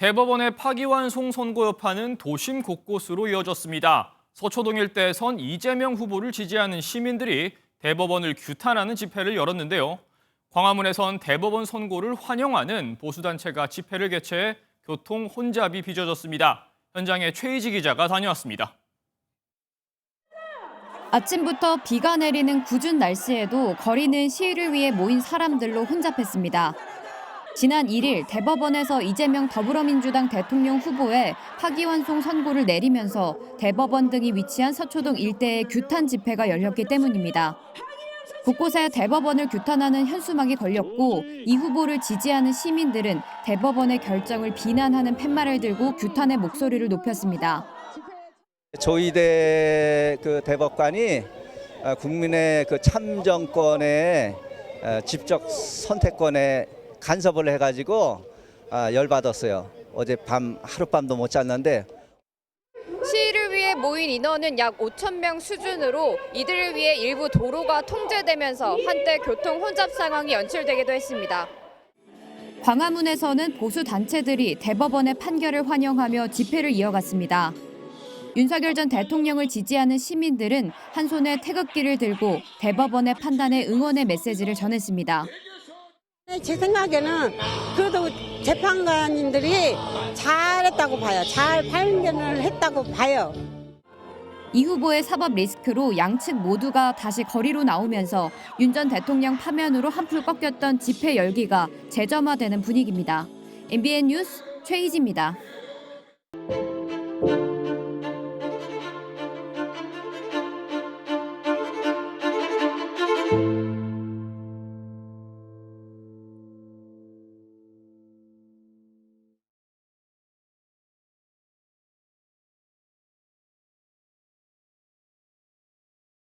대법원의 파기환송 선고 여파는 도심 곳곳으로 이어졌습니다. 서초동 일대에선 이재명 후보를 지지하는 시민들이 대법원을 규탄하는 집회를 열었는데요. 광화문에선 대법원 선고를 환영하는 보수단체가 집회를 개최해 교통 혼잡이 빚어졌습니다. 현장에 최희지 기자가 다녀왔습니다. 아침부터 비가 내리는 궂은 날씨에도 거리는 시위를 위해 모인 사람들로 혼잡했습니다. 지난 1일 대법원에서 이재명 더불어민주당 대통령 후보의 파기환송 선고를 내리면서 대법원 등이 위치한 서초동 일대에 규탄 집회가 열렸기 때문입니다. 곳곳에 대법원을 규탄하는 현수막이 걸렸고 이 후보를 지지하는 시민들은 대법원의 결정을 비난하는 팻말을 들고 규탄의 목소리를 높였습니다. 조희대 그 대법관이 어, 국민의 그 참정권에 어, 직접 선택권에 간섭을 해가지고 아, 열받았어요. 어제 밤 하룻밤도 못 잤는데 시위를 위해 모인 인원은 약 5천 명 수준으로 이들을 위해 일부 도로가 통제되면서 한때 교통 혼잡 상황이 연출되기도 했습니다. 광화문에서는 보수 단체들이 대법원의 판결을 환영하며 집회를 이어갔습니다. 윤석열 전 대통령을 지지하는 시민들은 한 손에 태극기를 들고 대법원의 판단에 응원의 메시지를 전했습니다. 제 생각에는 그래도 재판관님들이 잘했다고 봐요. 잘 판결을 했다고 봐요. 이 후보의 사법 리스크로 양측 모두가 다시 거리로 나오면서 윤 전 대통령 파면으로 한풀 꺾였던 집회 열기가 재점화되는 분위기입니다. MBN 뉴스 최희지입니다.